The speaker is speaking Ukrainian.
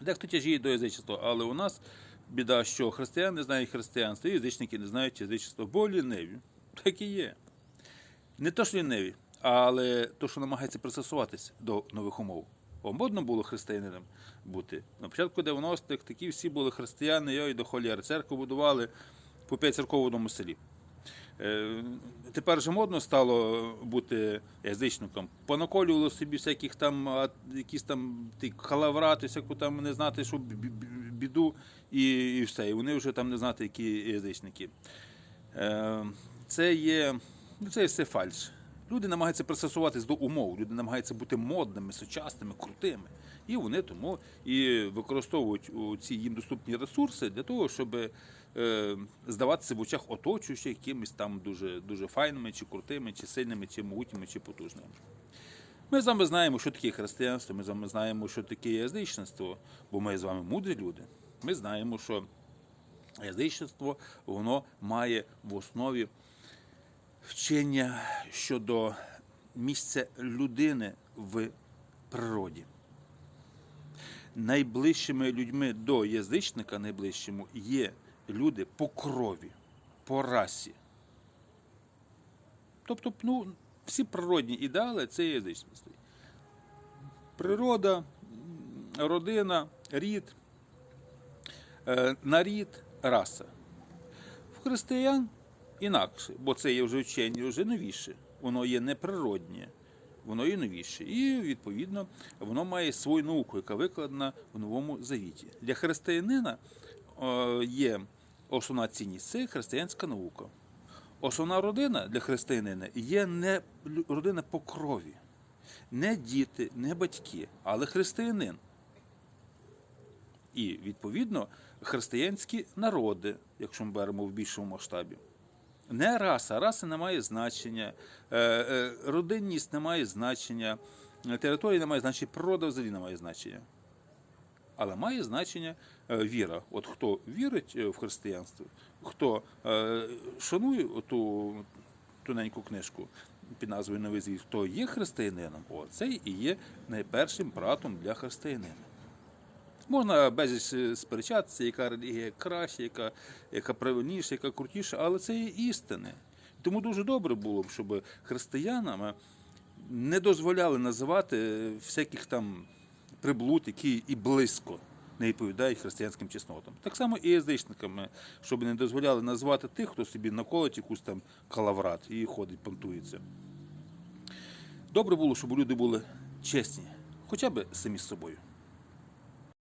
Дехто тяжіє до язичества, але у нас біда, що християни не знають християнства, і язичники не знають язичества, бо ліниві. Так і є. Не то, що ліниві, але то, що намагається пристосуватись до нових умов. Бо модно було християнином бути. На початку 90-х такі всі були християни, йой, до холєри церкву будували по п'ять церков в одному селі. Е, Тепер же модно стало бути язичником. Понаколювали собі всяких там, якісь там халаврати, всяку там не знати, що бі- бі- біду, і, і все. І вони вже там не знати, які язичники. Е, Це є, ну, це є все фальш. Люди намагаються пристосуватись до умов, люди намагаються бути модними, сучасними, крутими. І вони тому і використовують ці їм доступні ресурси для того, щоб е, здаватися в очах оточуючих якимись там дуже, дуже файними, чи крутими, чи сильними, чи могутніми, чи потужними. Ми з вами знаємо, що таке християнство, ми з вами знаємо, що таке язичництво, бо ми з вами мудрі люди. Ми знаємо, що язичництво воно має в основі вчення щодо місця людини в природі. Найближчими людьми до язичника найближчому є люди по крові, по расі. Тобто, ну, всі природні ідеали це язичництво. Природа, родина, рід, е, нарід, раса. В християн інакше, бо це є вже вчення, вже новіше. Воно є неприроднє, воно є новіше. І, відповідно, воно має свою науку, яка викладена в Новому Завіті. Для християнина е, є основна цінність це християнська наука. Основна родина для християнина є не родина по крові, не діти, не батьки, але християнин. І, відповідно, християнські народи, якщо ми беремо в більшому масштабі. Не раса, раса не має значення, е, е, родинність не має значення, територія не має значення, природа взагалі не має значення. Але має значення е, віра. От хто вірить в християнство, хто шанує ту тоненьку книжку під назвою Новий Завіт, хто є християнином, о, і є найпершим братом для християнина. Можна безліч е, сперечатися, яка релігія краща, яка, яка правильніша, яка крутіша, але це є істини. Тому дуже добре було б, щоб християнам не дозволяли називати всяких там приблуд, які і близько не відповідають християнським чеснотам. Так само і язичниками, щоб не дозволяли назвати тих, хто собі наколить якусь там калаврат і ходить, понтується. Добре було, щоб люди були чесні, хоча б самі з собою.